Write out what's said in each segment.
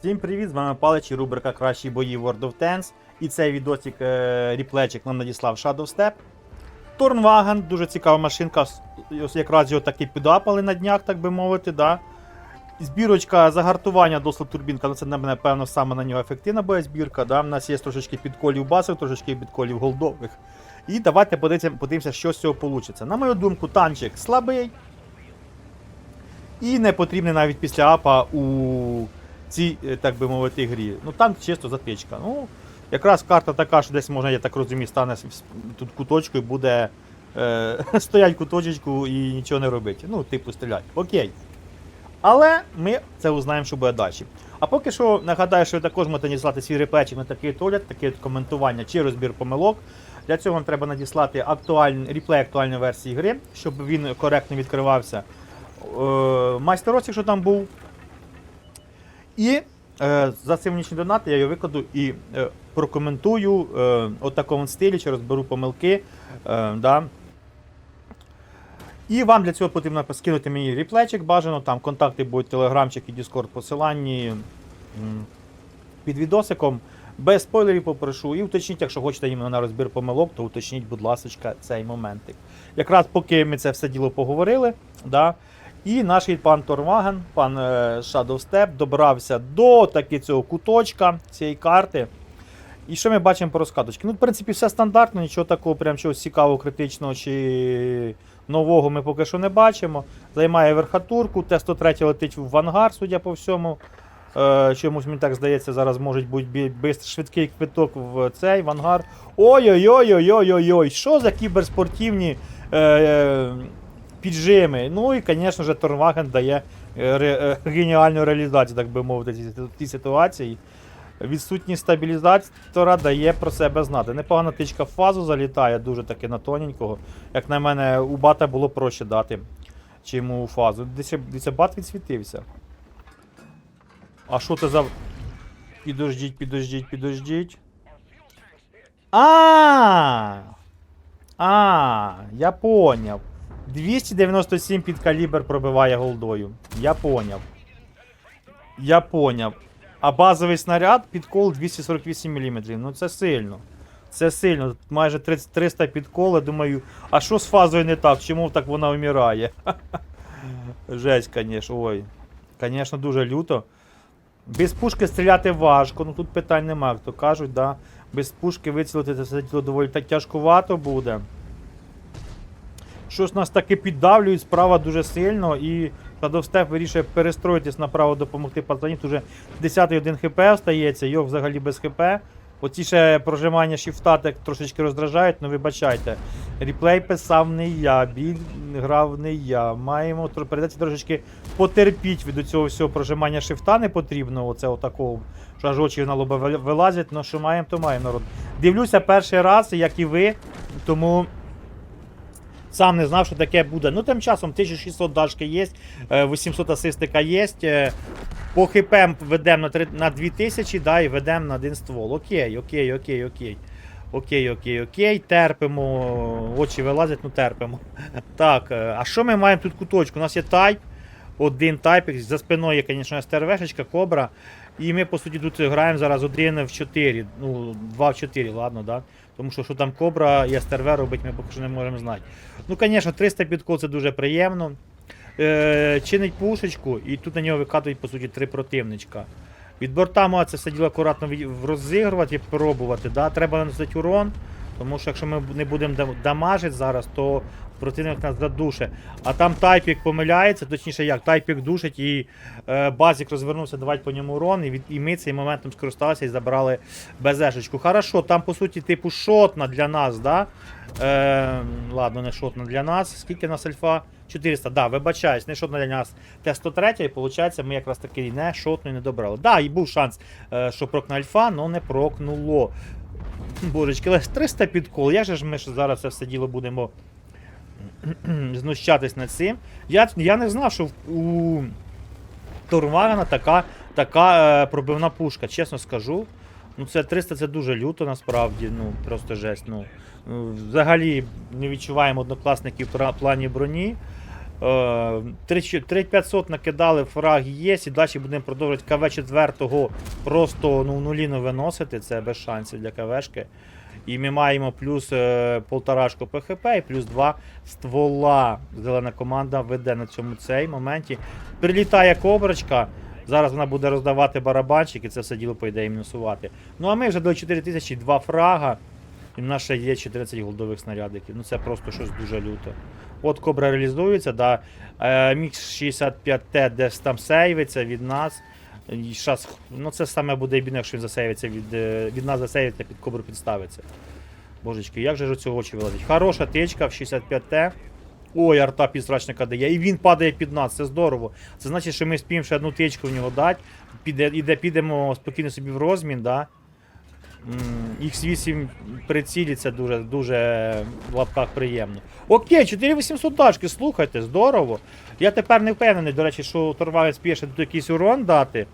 Всім привіт, з вами Палич і рубрика Кращі бої World of Tanks. І цей відосик е, ріплечик нам надіслав Shadow Step. Торнваген, дуже цікава машинка. Ось якраз його таки підапали на днях, так би мовити. Да. Збірочка загартування досла турбінка, ну це напевно саме на нього ефективна боєзбірка. Да. У нас є трошечки підколів басових, трошечки підколів голдових. І давайте подивимося, що з цього вийде. На мою думку, танчик слабий. І не потрібний навіть після апа у цій, е, так би мовити, грі. Ну там чисто затичка. Ну, якраз карта така, що десь можна, я так розумію, стане тут куточку і буде е, стоять куточечку і нічого не робити. Ну, типу, стріляти. Окей. Але ми це узнаємо, що буде далі. А поки що нагадаю, що ви також можете надіслати свій реплечик на такий огляд, таке коментування чи розбір помилок. Для цього вам треба надіслати актуальний, реплей актуальної версії гри, щоб він коректно відкривався. Е, майстер якщо там був. І е, за символічні донати я його викладу і е, прокоментую е, от такому стилі, чи розберу помилки. Е, да. І вам для цього потрібно скинути мені реплечик бажано, там контакти будуть телеграмчик і Discord посиланні під відосиком. Без спойлерів попрошу. І уточніть, якщо хочете іменно на розбір помилок, то уточніть, будь ласка, цей моментик. Якраз поки ми це все діло поговорили, да, і наш пан Торваген, пан е, Shadow Step, добрався до таки цього куточка цієї карти. І що ми бачимо по розкаточці? Ну, в принципі, все стандартно, нічого такого прям чогось цікавого, критичного чи нового ми поки що не бачимо. Займає верхатурку, Т-103 летить в ангар, судя по всьому. Е, чомусь мені так здається, зараз може бути швидкий квиток в цей в ангар. Ой-ой-ой-ой-ой-ой-ой, що за кіберспортивні е, піджими. Ну і, звісно ж, Торнваген дає е, ре- е, геніальну реалізацію, так би мовити, цій ситуації. Відсутність стабілізатора дає про себе знати. Непогана тичка в фазу залітає, дуже таки на тоненького. Як на мене, у бата було проще дати, чим у фазу. Десь бат відсвітився. А що це за. Підождіть, підождіть, підождіть. А! А, я поняв. 297 під калібр пробиває голдою. Я поняв. Я поняв. А базовий снаряд підкол 248 мм. Ну це сильно. Це сильно. Тут Майже 30 300 підкол. Я думаю, а що з фазою не так? Чому так вона вмирає? Жесть, звісно. Ой. Звісно, дуже люто. Без пушки стріляти важко, ну тут питань немає, як то кажуть, да. Без пушки вицілити це все діло доволі так тяжкувато буде. Щось нас таки піддавлюють справа дуже сильно, і Садовстеп вирішує перестроїтись направо допомогти пацанів. Тут вже 10 один хп остається, його взагалі без хп. Оці ще прожимання шіфта так трошечки роздражають, ну вибачайте. Реплей писав не я, біль грав не я. Маємо передати трошечки потерпіть від цього всього прожимання шифта не потрібно, оце отакого, що аж очі на лоба вил- вилазять, ну що маємо, то маємо народ. Дивлюся перший раз, як і ви, тому сам не знав, що таке буде. Ну, тим часом 1600 дашки є, е, 800 асистика є. е, По хп ведемо на, три- на 2000, да, і ведемо на один ствол. Окей, окей, окей, окей. Окей, окей, окей, терпимо. Очі вилазять, ну терпимо. Так, е, а що ми маємо тут куточку? У нас є тайп, один тайпік, за спиною є, звісно, СТРВшечка, кобра. І ми, по суті, тут граємо зараз один в 4. Ну, 2 в 4, ладно, да? Тому що що там кобра і СТРВ робить, ми поки що не можемо знати. Ну, звісно, 300 підкол це дуже приємно. Е, чинить пушечку, і тут на нього викатують, по суті, три противничка. Від борта має це все діло акуратно розігрувати і пробувати. Да? Треба наносити урон, тому що якщо ми не будемо дамажити зараз, то противник нас задуше. А там тайпік помиляється, точніше як, тайпік душить і е, базік розвернувся давати по ньому урон, і, від, і ми цим моментом скористалися і забрали безешечку. Хорошо, там по суті типу шотна для нас, да? Е, ладно, не шотна для нас. Скільки нас альфа? 400, да, вибачаюсь, не шотна для нас Т-103, і виходить, ми якраз таки не шотну і не добрали. Да, і був шанс, е, що прокне альфа, але не прокнуло. Божечки, але 300 підкол. Як же ж ми зараз це все діло будемо знущатись над цим? Я, я не знав, що у Турмагана така, така е, пробивна пушка, чесно скажу. Ну, це 300 це дуже люто насправді, ну просто жесть. Ну, Е, взагалі не відчуваємо однокласників в плані броні. Е, 3500 накидали, фраг є, і далі будемо продовжувати КВ 4 просто ну, в нуліну виносити, це без шансів для КВшки. І ми маємо плюс е, полторашку ПХП і плюс 2 ствола. Зелена команда веде на цьому цей моменті. Прилітає коброчка. Зараз вона буде роздавати барабанчик і це все діло по ідеї мінусувати. Ну а ми вже до 4000 два фрага. І в нас ще є 14 голдових снарядиків. Ну це просто щось дуже люто. От кобра реалізується, да. Е, Мікс 65Т десь там сейвиться від нас. І щас, ну це саме буде бідне, якщо він засейвиться від, е, від нас засейвиться, під кобру підставиться. Божечки, як же ж цього очі вилазить? Хороша тичка в 65Т. Ой, арта підсрачника дає. І він падає під нас, це здорово. Це значить, що ми спіємо ще одну тичку в нього дати. Піде, іде, підемо спокійно собі в розмін, да? М, X8 прицілі це дуже, дуже в лапках приємно. Окей, 4800 дашки, слухайте, здорово. Я тепер не впевнений, до речі, що торвалець піше тут якийсь урон дати.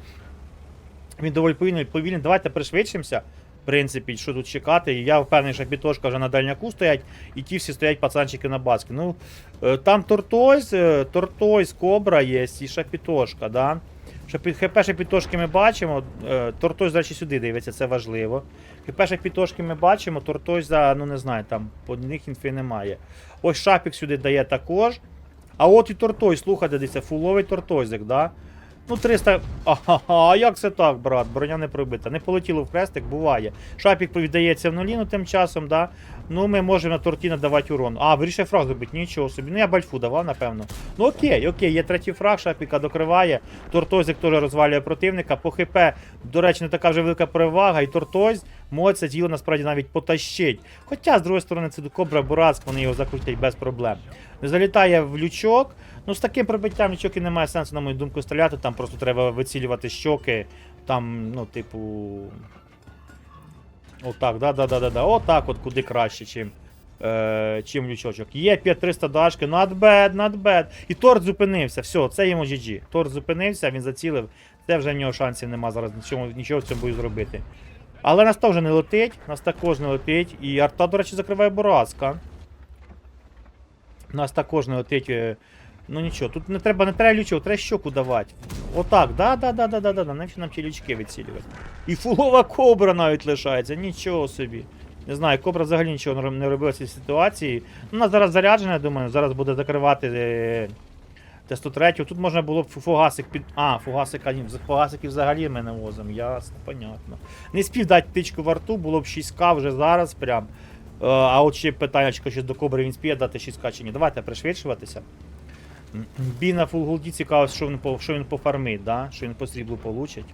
Він доволі повільний, повільний. Давайте пришвидшимося. В принципі, що тут чекати. Я впевнений, що підтошка вже на дальняку стоять, і ті всі стоять пацанчики на баски. Ну, е, там Тортойз, е, Тортойз, Кобра є, і Шапітошка, да? Шапі- хп підтошки ми бачимо. е, Тортойз, до речі, сюди дивиться, це важливо. хп підтошки ми бачимо, Тортойза, ну не знаю, там по них інфі немає. Ось Шапік сюди дає також. А от і Тортойз, слухайте, дивіться, фуловий Тортойзик, да? Ну, 300. Ага, а як це так, брат? Броня не пробита. Не полетіло в хрестик, буває. Шапік повідається в нулі, ну тим часом, да? Ну, ми можемо на торті надавати урон. А, вирішив фраг зробити, нічого собі. Ну я бальфу давав, напевно. Ну окей, окей, є третій фраг, шапіка докриває. Тортозик теж розвалює противника. По ХП, до речі, не така вже велика перевага, і Тортозь може це діло насправді навіть потащить. Хоча, з другої сторони, це Кобра Бурацьк, вони його закрутять без проблем. Залітає в лючок. Ну, з таким пробиттям лючок і немає сенсу, на мою думку, стріляти. Там просто треба вицілювати щоки. Там, ну, типу. Отак, да, да, да, да, да. Отак от куди краще, чим. Е, чим лючочок. Є 5300 дашки, not bad, not bad. І торт зупинився. Все, це йому GG. Торт зупинився, він зацілив. Це вже в нього шансів нема зараз нічого, нічого в цьому бою зробити. Але нас теж не летить, нас також не летить. І арта, до речі, закриває Боразка. Нас також не летить. е, Ну нічого, тут не треба, не треба лючок, треба щоку давати. Отак, да, да, да, да, да, да, да. Навіщо нам ті лючки відцілювати? І фулова кобра навіть лишається, нічого собі. Не знаю, кобра взагалі нічого не роб- робила в цій ситуації. Ну, вона зараз заряджена, я думаю, зараз буде закривати е, Т-103. Тут можна було б фугасик під. А, фугасика ні, фугасики взагалі ми не возимо, ясно, понятно. Не спів дати птичку в арту, було б 6К вже зараз прям. Е, А от ще питання, ще до кобри він спіє дати 6К чи ні. Давайте пришвидшуватися. Бій на фулголді цікаво, що він, по, що він пофармить, да? що він по сріблу получить.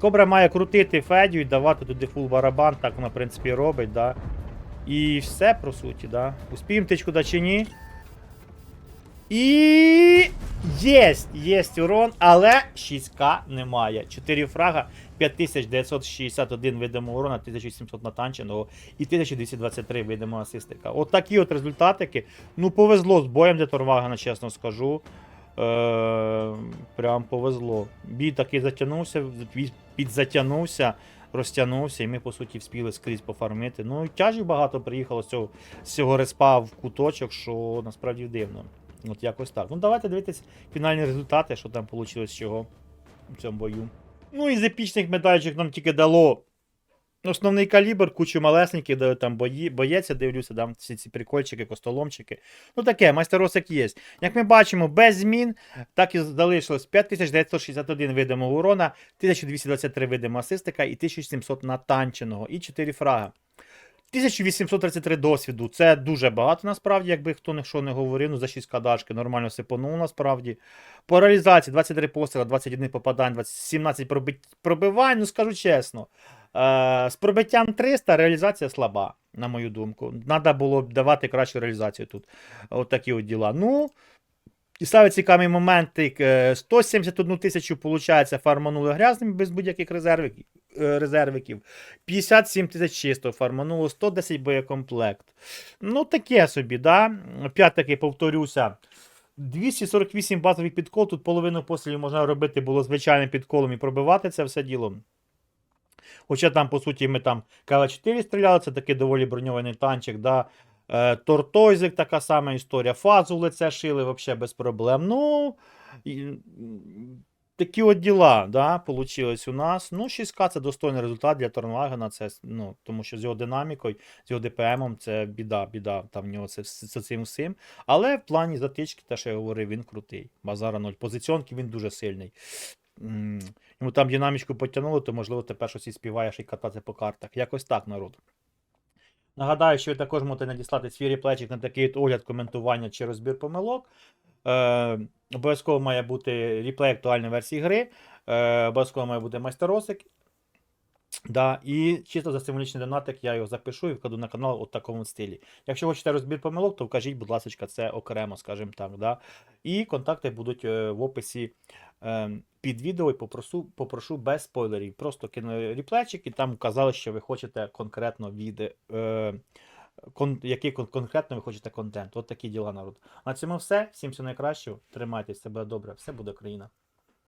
Кобра має крутити Федю і давати туди фул барабан, так вона, в принципі, робить, да. І все, по суті, да. Успіємо тичку да чи ні. І. Єсть! Єсть урон, але 6К немає. 4 фрага, 5961 видимого урона, 1700 натанченого і 1223 видимого асистика. От такі от результатики. Ну, повезло з боєм для Торвагана, чесно скажу. Е, прям повезло. Бій таки затягнувся, підзатягнувся, розтягнувся, і ми, по суті, вспіли скрізь пофармити. Ну, і тяжів багато приїхало з цього, з цього респа в куточок, що насправді дивно. От якось так. Ну, давайте дивитись фінальні результати, що там вийшло з чого в цьому бою. Ну і з епічних медальчик нам тільки дало основний калібр, кучу малесеньких, де там бої, боєць, я дивлюся, там всі ці прикольчики, костоломчики. Ну таке, майстеросик є. Як ми бачимо, без змін, так і залишилось 5961 видимого урона, 1223 видимого асистика і 1700 натанченого, і 4 фрага. 1833 досвіду. Це дуже багато насправді, якби хто що не говорив. Ну за 6 кадашки нормально сипанув насправді. По реалізації 23 постріла, 21 попадань, 17 проби- пробивань. Ну скажу чесно. Е, з пробиттям 300 реалізація слаба, на мою думку. Треба було б давати кращу реалізацію тут. От такі от діла. Ну. І саме цікавий момент, е, 171 тисячу, виходить, фарманули грязними без будь-яких резервиків. е, резервиків. 57 тисяч чисто фармануло, 110 боєкомплект. Ну, таке собі, да? Опять повторюся. 248 базових підкол, тут половину пострілів можна робити було звичайним підколом і пробивати це все діло. Хоча там, по суті, ми там КВ-4 стріляли, це такий доволі броньований танчик, да? Е, Тортойзик така сама історія. Фазу в лице шили взагалі без проблем. Ну, такі от діла, да, получилось у нас. Ну, 6К це достойний результат для Торнвагена, це, ну, тому що з його динамікою, з його ДПМом це біда, біда там в нього це, з цим всім. Але в плані затички, те, що я говорив, він крутий. Базара 0. Позиціонки він дуже сильний. Йому там динамічку потягнули, то можливо тепер щось і співаєш і катати по картах. Якось так, народ. Нагадаю, що ви також можете надіслати свій реплечик на такий огляд, коментування чи розбір помилок. Е, обов'язково має бути реплей актуальної версії гри. Е, обов'язково має бути майстеросик. Да, і чисто за символічний донатик я його запишу і вкладу на канал у такому стилі. Якщо хочете розбір помилок, то вкажіть, будь ласка, це окремо, скажімо так. Да? І контакти будуть е, в описі е, під відео і попрошу, попрошу без спойлерів. Просто кинули реплечик і там вказали, що ви хочете конкретно від. Е, кон, який кон- конкретно ви хочете контент. От такі діла народ. На цьому все. Всім всього найкращого. Тримайтесь себе добре. Все буде Україна.